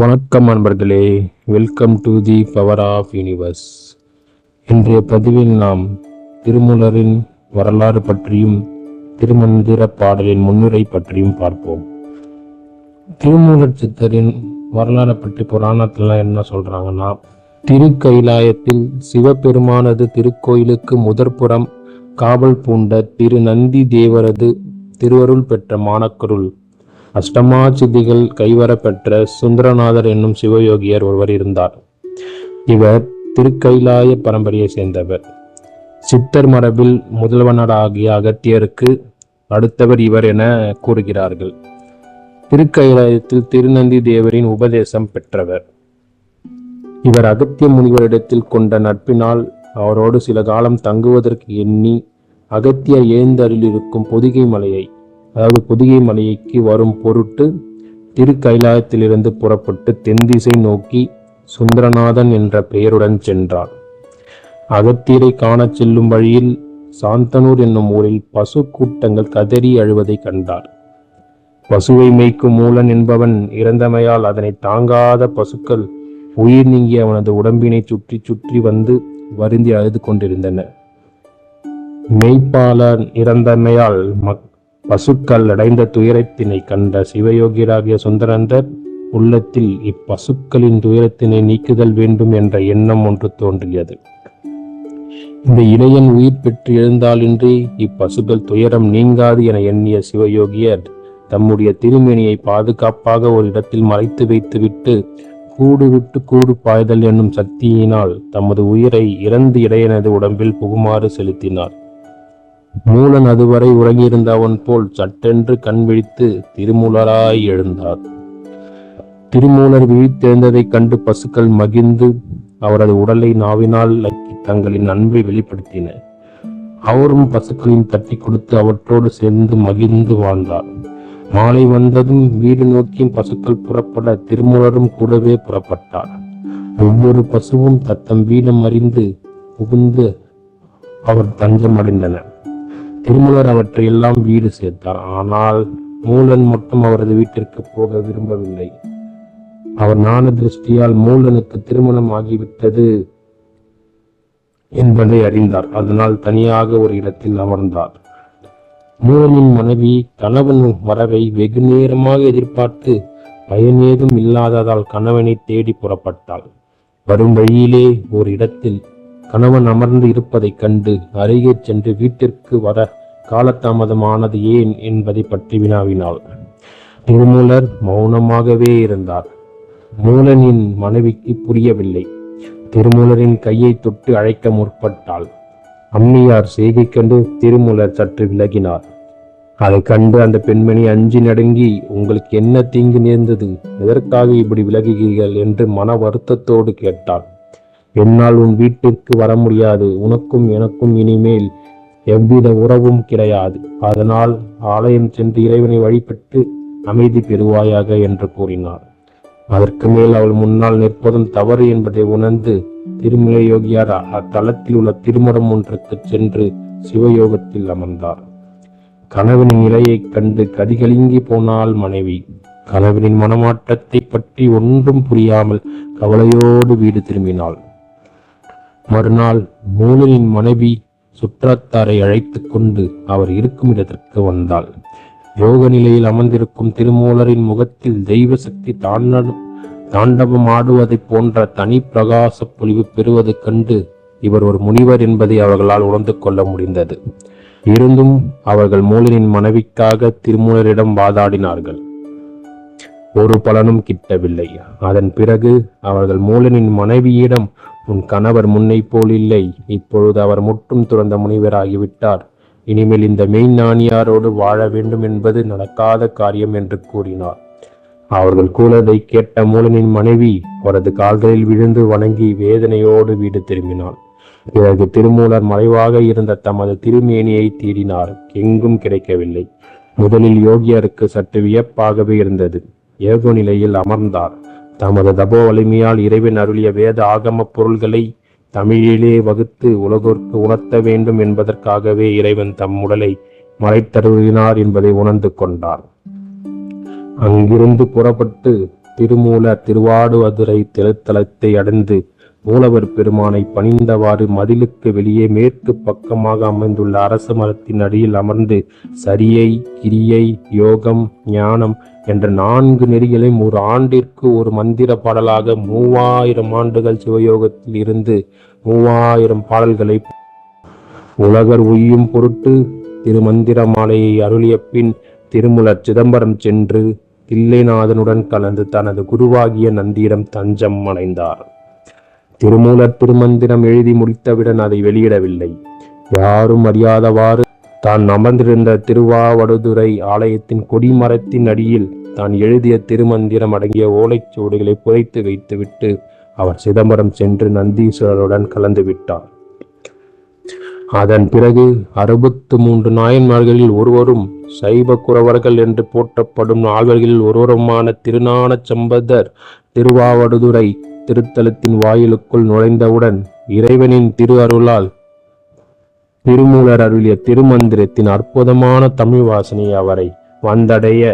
வணக்கம் நண்பர்களே. Welcome to the power of universe இன்றைய பதிவில் நாம் திருமூலரின் வரலாறு பற்றியும் திருமந்திர பாடலின் முன்னுரை பற்றியும் பார்ப்போம். திருமூலர் சித்தரின் வரலாறு பற்றி புராணத்திலாம் என்ன சொல்றாங்கன்னா திருக்கைலாயத்தில் சிவபெருமானது திருக்கோயிலுக்கு முதற்புறம் காவல் பூண்ட திரு நந்தி தேவரது திருவருள் பெற்ற மாணக்கருள் அஷ்டமாச்சிதிகள் கைவரப்பெற்ற சுந்தரநாதர் என்னும் சிவயோகியர் ஒருவர் இருந்தார். இவர் திருக்கைலாய பரம்பரையை சேர்ந்தவர். சித்தர் மரபில் முதல்வனராகிய அகத்தியருக்கு அடுத்தவர் இவர் என கூறுகிறார்கள். திருக்கைலாயத்தில் திருநந்தி தேவரின் உபதேசம் பெற்றவர். இவர் அகத்திய முனிவரிடத்தில் கொண்ட நட்பினால் அவரோடு சில காலம் தங்குவதற்கு எண்ணி அகத்திய எழுந்தருளிருக்கும் பொதிகை மலையை அதாவது பொதிகை மலைக்கு வரும் பொருட்டு திருக்கைலாயத்திலிருந்து புறப்பட்டு தென்திசை நோக்கி சுந்தரநாதன் என்ற பெயருடன் சென்றார் அகத்தியரை காணச் செல்லும் வழியில் சாந்தனூர் என்னும் ஊரில் பசு கூட்டங்கள் கதறி அழுவதை கண்டார் பசுவை மேய்க்கும் மூலன் என்பவன் இறந்தமையால் அதனை தாங்காத பசுக்கள் உயிர் நீங்கி அவனது உடம்பினை சுற்றி சுற்றி வந்து வருந்தி அழுது கொண்டிருந்தன. மெய்ப்பாளர் இறந்தமையால் மக் பசுக்கள் அடைந்த துயரத்தினை கண்ட சிவயோகியராகிய சுந்தரந்தர் உள்ளத்தில் இப்பசுக்களின் துயரத்தினை நீக்குதல் வேண்டும் என்ற எண்ணம் ஒன்று தோன்றியது. இந்த இளையன் உயிர் பெற்று எழுந்தாலின்றி இப்பசுக்கள் துயரம் நீங்காது என எண்ணிய சிவயோகியர் தம்முடைய திருமேனியை பாதுகாப்பாக ஒரு இடத்தில் மறைத்து வைத்துவிட்டு கூடு விட்டு கூடு பாய்தல் என்னும் சக்தியினால் தமது உயிரை இறந்து இடையனது உடம்பில் புகுமாறு செலுத்தினார். மூலன் அதுவரை உறங்கியிருந்த அவன் போல் சட்டென்று கண் விழித்து திருமூலராய் எழுந்தார். திருமூலர் விழித்தெழுந்ததைக் கண்டு பசுக்கள் மகிழ்ந்து அவரது உடலை நாவினால் நக்கி தங்களின் அன்பை வெளிப்படுத்தின. அவரும் பசுக்களின் தட்டி கொடுத்து அவற்றோடு சேர்ந்து மகிழ்ந்து வாழ்ந்தார். மாலை வந்ததும் வீடு நோக்கி பசுக்கள் புறப்பட திருமூலரும் கூடவே புறப்பட்டார். ஒவ்வொரு பசுவும் தத்தம் வீடம் அறிந்து புகுந்து அவர் தஞ்சமடைந்தனர். திருமலர் அவற்றை எல்லாம் வீடு சேர்த்தார். ஆனால் மூலன் மட்டும் அவரது வீட்டிற்கு போக விரும்பவில்லை. அவர் ஞான திருஷ்டியால் மூலனுக்கு திருமணம் ஆகிவிட்டது என்பதை அறிந்தார். அதனால் தனியாக ஒரு இடத்தில் அமர்ந்தார். மூலனின் மனைவி கணவன் வரவை வெகு நேரமாக எதிர்பார்த்து பயனேதும் இல்லாததால் கணவனை தேடி புறப்பட்டாள். வரும் வழியிலே ஒரு இடத்தில் கணவன் அமர்ந்து இருப்பதைக் கண்டு அருகே சென்று வீட்டிற்கு வர காலதாமதமானது ஏன் என்பதை பற்றி வினாவினாள். திருமூலர் மௌனமாகவே இருந்தார். மூலனின் மனைவிக்கு புரியவில்லை. திருமூலரின் கையை தொட்டு அழைக்க முற்பட்டாள். அம்மியார் செய்கை கண்டு திருமூலர் சற்று விலகினார். அதை கண்டு அந்த பெண்மணி அஞ்சி நடுங்கி உங்களுக்கு என்ன தீங்கு நேர்ந்தது? எதற்காக இப்படி விலகுகிறீர்கள்? என்று மன வருத்தத்தோடு கேட்டாள். என்னால் உன் வீட்டிற்கு வர முடியாது. உனக்கும் எனக்கும் இனிமேல் எவ்வித உறவும் கிடையாது. அதனால் ஆலயம் சென்று இறைவனை வழிபட்டு அமைதி பெறுவாயாக என்று கூறினார். அதற்கு மேல் அவள் முன்னால் நிற்பதும் தவறு என்பதை உணர்ந்து திருமலை யோகியார் அத்தலத்தில் உள்ள திருமணம் ஒன்றுக்கு சென்று சிவயோகத்தில் அமர்ந்தார். கணவனின் நிலையைக் கண்டு கதிகலிங்கி போனாள் மனைவி. கணவனின் மனமாற்றத்தை பற்றி ஒன்றும் புரியாமல் கவலையோடு வீடு திரும்பினாள். மறுநாள் மூலனின் மனைவி சுற்றத்தாரை அழைத்து கொண்டு அவர் இருக்கும் இடத்திற்கு வந்தாள். யோக நிலையில் அமர்ந்திருக்கும் திருமூலரின் முகத்தில் தெய்வ சக்தி தாண்ட தாண்டவம் ஆடுவதைப் போன்ற தனி பிரகாச பொழிவு பெறுவது கண்டு இவர் ஒரு முனிவர் என்பதை அவர்களால் உணர்ந்து கொள்ள முடிந்தது. இருந்தும் அவர்கள் மூலனின் மனைவிக்காக திருமூலரிடம் வாதாடினார்கள். ஒரு பலனும் கிட்டவில்லை. அதன் பிறகு அவர்கள் மூலனின் மனைவியிடம் உன் கணவர் முன்னை போல் இல்லை. இப்பொழுது அவர் முற்றும் துறந்த முனிவராகிவிட்டார். இனிமேல் இந்த மெய்ஞானியாரோடு வாழ வேண்டும் என்பது நடக்காத காரியம் என்று கூறினார். அவர்கள் கூறதை கேட்ட மூலனின் மனைவி அவரது கால்களில் விழுந்து வணங்கி வேதனையோடு வீடு திரும்பினாள். பிறகு திருமூலர் மறைவாக இருந்த தமது திருமேனியை தேடினார். எங்கும் கிடைக்கவில்லை. முதலில் யோகியருக்கு சற்று வியப்பாகவே இருந்தது. ஏகோ நிலையில் அமர்ந்தார். தமது தபோ வலிமையால் இறைவன் அருளிய வேத ஆகம பொருள்களை தமிழிலே வகுத்து உலகோர்க்கு உணர்த்த வேண்டும் என்பதற்காகவே இறைவன் தம் உடலை மறைத்தருளினார் என்பதை உணர்ந்து கொண்டார். அங்கிருந்து புறப்பட்டு திருமூல திருவாடுவதுரை திருத்தலத்தை அடைந்து மூலவர் பெருமானை பணிந்தவாறு மதிலுக்கு வெளியே மேற்கு பக்கமாக அமைந்துள்ள அரச மரத்தின் அடியில் அமர்ந்து சரியை கிரியை யோகம் ஞானம் என்ற நான்கு நெறிகளையும் ஒரு ஆண்டிற்கு ஒரு மந்திர பாடலாக மூவாயிரம் ஆண்டுகள் சிவயோகத்தில் இருந்து மூவாயிரம் பாடல்களை உலகர் உய்யும் பொருட்டு திருமந்திர மாலையை அருளிய பின் திருமுலர் சிதம்பரம் சென்று தில்லைநாதனுடன் கலந்து தனது குருவாகிய நந்தியிடம் தஞ்சம் அடைந்தார். திருமூலர் திருமந்திரம் எழுதி முடித்தவுடன் அதை வெளியிடவில்லை. யாரும் அறியாதவாறு தான் அமர்ந்திருந்த திருவாவடுதுறை ஆலயத்தின் கொடிமரத்தின் அடியில் தான் எழுதிய திருமந்திரம் அடங்கிய ஓலைச்சுவடிகளை புதைத்து வைத்துவிட்டு அவர் சிதம்பரம் சென்று நந்தீஸ்வரருடன் கலந்து விட்டார். அதன் பிறகு அறுபத்து மூன்று நாயன்மார்களில் ஒருவரும் சைவ குறவர்கள் என்று போற்றப்படும் நால்வர்களில் ஒருவருமான திருநான சம்பதர் திருவாவடுதுறை திருத்தலத்தின் வாயிலுக்குள் நுழைந்தவுடன் இறைவனின் திரு அருளால் திருமூலர் அருளிய திருமந்திரத்தின் அற்புதமான தமிழ் வாசனை அவரை வந்தடைய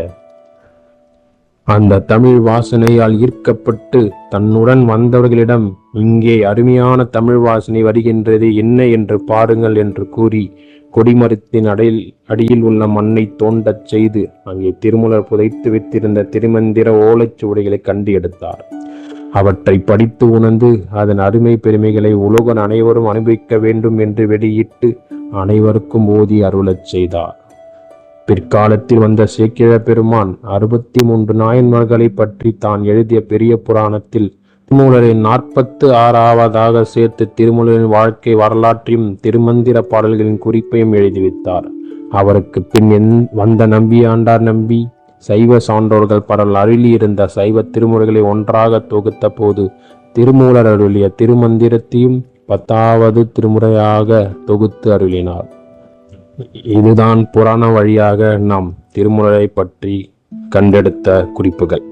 அந்த தமிழ் வாசனையால் ஈர்க்கப்பட்டு தன்னுடன் வந்தவர்களிடம் இங்கே அருமையான தமிழ் வாசனை வருகின்றது என்ன என்று பாருங்கள் என்று கூறி கொடிமரத்தின் அடையில் அடியில் உள்ள மண்ணை தோண்டச் செய்து அங்கே திருமுலர் புதைத்து வைத்திருந்த திருமந்திர ஓலைச்சுவடிகளை கண்டு எடுத்தார். அவற்றை படித்து உணர்ந்து அதன் அருமை பெருமைகளை உலகன் அனைவரும் அனுபவிக்க வேண்டும் என்று வெளியிட்டு அனைவருக்கும் ஓதி அருளச் செய்தார். பிற்காலத்தில் வந்த சேக்கிழ பெருமான் அறுபத்தி மூன்று நாயன்மார்களை பற்றி தான் எழுதிய பெரிய புராணத்தில் திருமூலரின் நாற்பத்து ஆறாவதாக சேர்த்து திருமூலரின் வாழ்க்கை வரலாற்றையும் திருமந்திர பாடல்களின் குறிப்பையும் எழுதிவிட்டார் அவருக்கு பின் எந்- வந்த நம்பி ஆண்டார் நம்பி சைவ சான்றோர்கள் பரல் அருளியிருந்த சைவ திருமுறைகளை ஒன்றாக தொகுத்த போது திருமூலர் அருளிய திருமந்திரத்தையும் பத்தாவது திருமுறையாக தொகுத்து அருளினார். இதுதான் புராண வழியாக நாம் திருமுறை பற்றி கண்டெடுத்த குறிப்புகள்.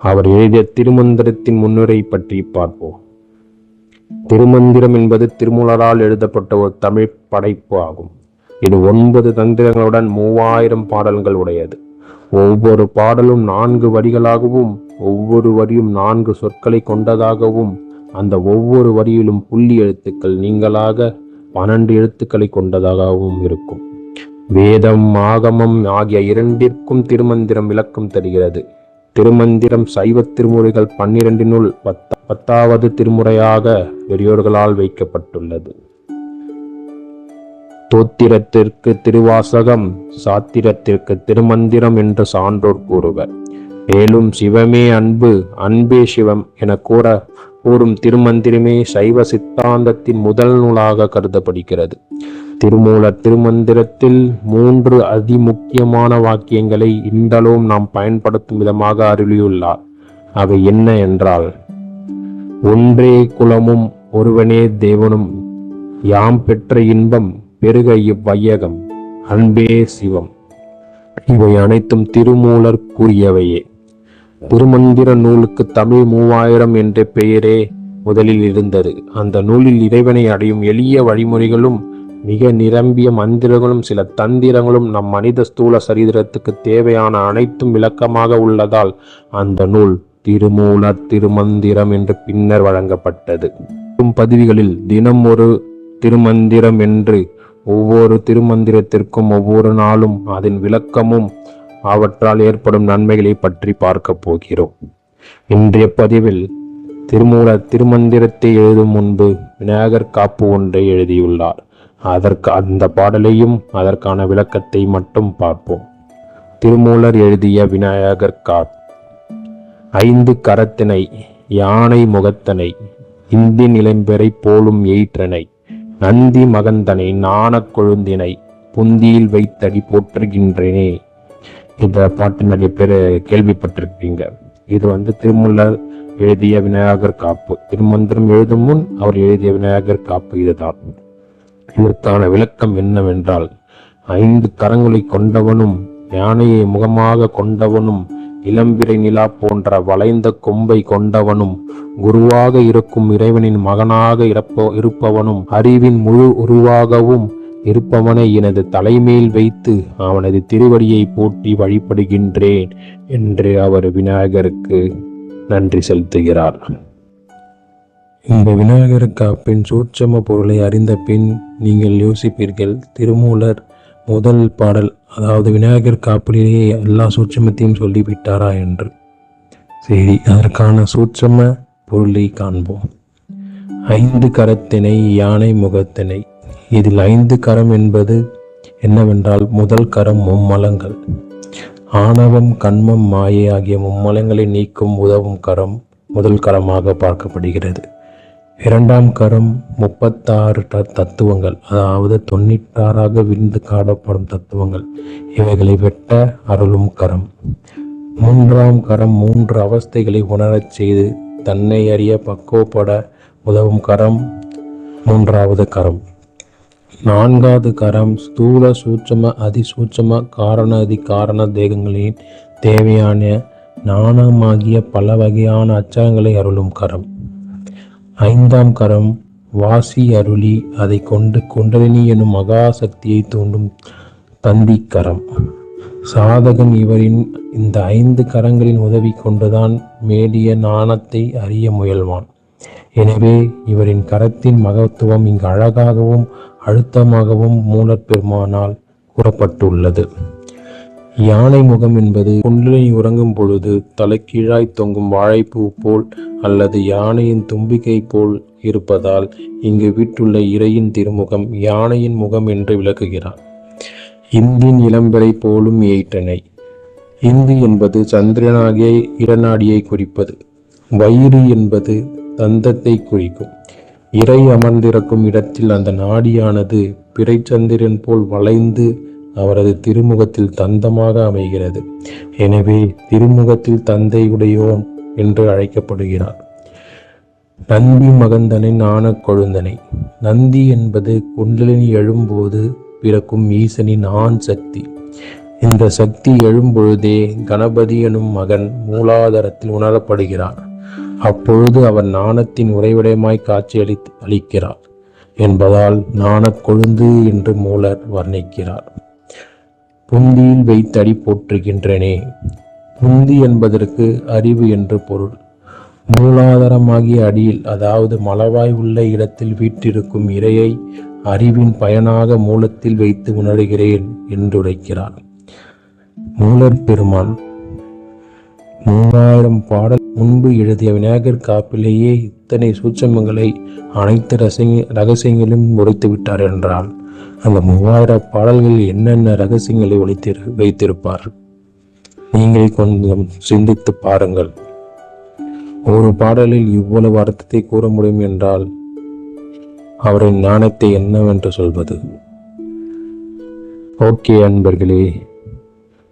அவர் எழுதிய திருமந்திரத்தின் முன்னுரை பற்றி பார்ப்போம். திருமந்திரம் என்பது திருமூலரால் எழுதப்பட்ட ஒரு தமிழ் படைப்பு ஆகும். இது ஒன்பது தந்திரங்களுடன் மூவாயிரம் பாடல்கள் உடையது. ஒவ்வொரு பாடலும் நான்கு வரிகளாகவும் ஒவ்வொரு வரியும் நான்கு சொற்களை கொண்டதாகவும் அந்த ஒவ்வொரு வரியிலும் புள்ளி எழுத்துக்கள் நீங்களாக பன்னெண்டு எழுத்துக்களை கொண்டதாகவும் இருக்கும். வேதம் ஆகமம் ஆகிய இரண்டிற்கும் திருமந்திரம் விளக்கம் தருகிறது. திருமந்திரம் சைவ திருமுறைகள் பன்னிரண்டினுள் பத்த பத்தாவது திருமுறையாக பெரியோர்களால் வைக்கப்பட்டுள்ளது. தோத்திரத்திற்கு திருவாசகம் சாத்திரத்திற்கு திருமந்திரம் என்று சான்றோர் கூறுவர். மேலும் சிவமே அன்பு அன்பே சிவம் என கூற கூறும் திருமந்திரமே சைவ சித்தாந்தத்தின் முதல் நூலாக கருதப்படுகிறது. திருமூலர் திருமந்திரத்தில் மூன்று அதிமுக்கியமான வாக்கியங்களை இன்றளவும் நாம் பயன்படுத்தும் விதமாக அருளியுள்ளார். அவை என்ன என்றால் ஒன்றே குலமும் ஒருவனே தேவனும் யாம் பெற்ற இன்பம் பெருக இவ்வையகம் அன்பே சிவம். இவை அனைத்தும் திருமூலர் கூறியவையே. திருமந்திர நூலுக்கு தமிழ் மூவாயிரம் என்ற பெயரே முதலில் இருந்தது. அந்த நூலில் இறைவனை அடையும் எளிய வழிமுறைகளும் மிக நிரம்பிய மந்திரங்களும் சில தந்திரங்களும் நம் மனித ஸ்தூல சரீரத்துக்கு தேவையான அனைத்தும் விளக்கமாக உள்ளதால் அந்த நூல் திருமூலர் திருமந்திரம் என்று பின்னர் வழங்கப்பட்டது. பதிவுகளில் தினம் ஒரு திருமந்திரம் என்று ஒவ்வொரு திருமந்திரத்திற்கும் ஒவ்வொரு நாளும் அதன் விளக்கமும் அவற்றால் ஏற்படும் நன்மைகளை பற்றி பார்க்க போகிறோம். இன்றைய பதிவில் திருமூலர் திருமந்திரத்தை எழுதும் முன்பு விநாயகர் காப்பு ஒன்றை எழுதியுள்ளார். அதற்கு அந்த பாடலையும் அதற்கான விளக்கத்தை மட்டும் பார்ப்போம். திருமூலர் எழுதிய விநாயகர் காப்பு. ஐந்து கரத்தினை யானை முகத்தனை இந்தி நிலம்பெறை போலும் எயிற்றனை நந்தி மகந்தனை நாணக் கொழுந்தினை புந்தியில் வைத்தடி போற்றுகின்றேனே. இந்த பாட்டு நிறைய பேர் கேள்விப்பட்டிருக்கீங்க. இது வந்து திருமூலர் எழுதிய விநாயகர் காப்பு. திருமந்திரம் எழுதும் முன் அவர் எழுதிய விநாயகர் காப்பு இதுதான். இதற்கான விளக்கம் என்னவென்றால் ஐந்து கரங்களை கொண்டவனும் யானையை முகமாக கொண்டவனும் இளம்பிறை நிலா போன்ற வளைந்த கொம்பை கொண்டவனும் குருவாக இருக்கும் இறைவனின் மகனாக இருப்ப இருப்பவனும் அறிவின் முழு உருவாகவும் இருப்பவனை எனது தலைமேல் வைத்து அவனது திருவடியை போற்றி வழிபடுகின்றேன் என்று அவர் விநாயகருக்கு நன்றி செலுத்துகிறார். இந்த விநாயகர் காப்பின் சூட்சம பொருளை அறிந்த பின் நீங்கள் யோசிப்பீர்கள் திருமூலர் முதல் பாடல் அதாவது விநாயகர் காப்பிலேயே எல்லா சூட்சமத்தையும் சொல்லிவிட்டாரா என்று. சரி அதற்கான சூட்சம பொருளை காண்போம். ஐந்து கரத்தினை யானை முகத்தினை இதில் ஐந்து கரம் என்பது என்னவென்றால் முதல் கரம் மும்மலங்கள். ஆணவம் கண்மம் மாயை ஆகிய மும்மலங்களை நீக்கும் உதவும் கரம் முதல் கரமாக பார்க்கப்படுகிறது. இரண்டாம் கரம் முப்பத்தாறு தத்துவங்கள் அதாவது தொண்ணூற்றாறாக விரிந்து காணப்படும் தத்துவங்கள். இவைகளை வெட்ட அருளும் கரம். மூன்றாம் கரம் மூன்று அவஸ்தைகளை உணரச் செய்து தன்னை அறிய பக்குவப்பட உதவும் கரம் மூன்றாவது கரம். நான்காவது கரம் ஸ்தூல சூட்சம அதிசூட்சம காரண அதி காரண தேகங்களின் தேவையான நாணமாகிய பல வகையான அச்சரங்களை அருளும் கரம். ஐந்தாம் கரம் வாசி அருளி அதை கொண்டு குண்டலினி எனும் மகா சக்தியை தூண்டும் தந்தி கரம். சாதகன் இவரின் இந்த ஐந்து கரங்களின் உதவி கொண்டுதான் மேடிய நாணத்தை அறிய முயல்வான். எனவே இவரின் கரத்தின் மகத்துவம் இங்கு அழகாகவும் அழுத்தமாகவும் மூலப்பெருமானால் கூறப்பட்டுள்ளது. யானை முகம் என்பது குண்டலினி உறங்கும் பொழுது தலைக்கீழாய் தொங்கும் வாழைப்பூ போல் அல்லது யானையின் தும்பிக்கை போல் இருப்பதால் இங்கு வீட்டுள்ள இறையின் திருமுகம் யானையின் முகம் என்று விளக்குகிறார். இந்தின் இளம்பெறை போலும் ஏற்றனை இந்து என்பது சந்திரனாகிய இடநாடியை குறிப்பது. வயிறு என்பது தந்தத்தை குறிக்கும். இறை அமர்ந்திருக்கும் இடத்தில் அந்த நாடியானது பிறைச்சந்திரன் போல் வளைந்து அவரது திருமுகத்தில் தந்தமாக அமைகிறது. எனவே திருமுகத்தில் தந்தையுடையோன் என்று அழைக்கப்படுகிறார். நந்தி மகந்தனின் ஆணக் கொழுந்தனை. நந்தி என்பது குண்டலினி எழும்போது பிறக்கும் ஈசனின் ஆண் சக்தி. இந்த சக்தி எழும்பொழுதே கணபதி எனும் மகன் மூலாதாரத்தில் உணரப்படுகிறார். அப்பொழுது அவர் நாணத்தின் உறைவிடமாய் காட்சியளி அளிக்கிறார். என்பதால் நாணக் கொழுந்து என்று மூலர் வர்ணிக்கிறார். புந்தியில் வைத்தடி போற்றுகின்றனே புந்தி என்பதற்கு அறிவு என்று பொருள். மூலாதாரமாகிய அடியில் அதாவது மலவாய் உள்ள இடத்தில் வீற்றிருக்கும் இரையை அறிவின் பயனாக மூலத்தில் வைத்து உணர்கிறேன் என்றுரைக்கிறார். மூலர் பெருமான் மூவாயிரம் பாடல் முன்பு எழுதிய விநாயகர் காப்பிலேயே இத்தனை சூட்சமங்களை அனைத்து ரசங்க ரகசியங்களும் உரைத்து விட்டார் என்றால் அந்த மூவாயிரம் பாடல்களில் என்னென்ன ரகசியங்களை ஒழித்திரு வைத்திருப்பார்? நீங்கள் கொஞ்சம் சிந்தித்து பாருங்கள். ஒரு பாடலில் இவ்வளவு அர்த்தத்தை கூற முடியும் என்றால் அவரின் ஞானத்தை என்னவென்று சொல்வது? ஓகே அன்பர்களே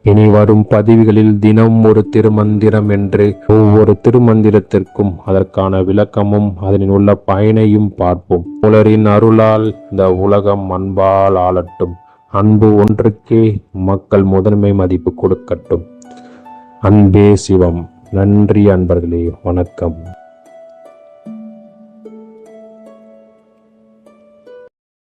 இனி வரும் பதிவுகளில் தினம் ஒரு திருமந்திரம் என்று ஒவ்வொரு திருமந்திரத்திற்கும் அதற்கான விளக்கமும் அதனில் உள்ள பயனையும் பார்ப்போம். புலரின் அருளால் இந்த உலகம் அன்பால் ஆளட்டும். அன்பு ஒன்றுக்கே மக்கள் முதன்மை மதிப்பு கொடுக்கட்டும். அன்பே சிவம். நன்றி அன்பர்களே. வணக்கம்.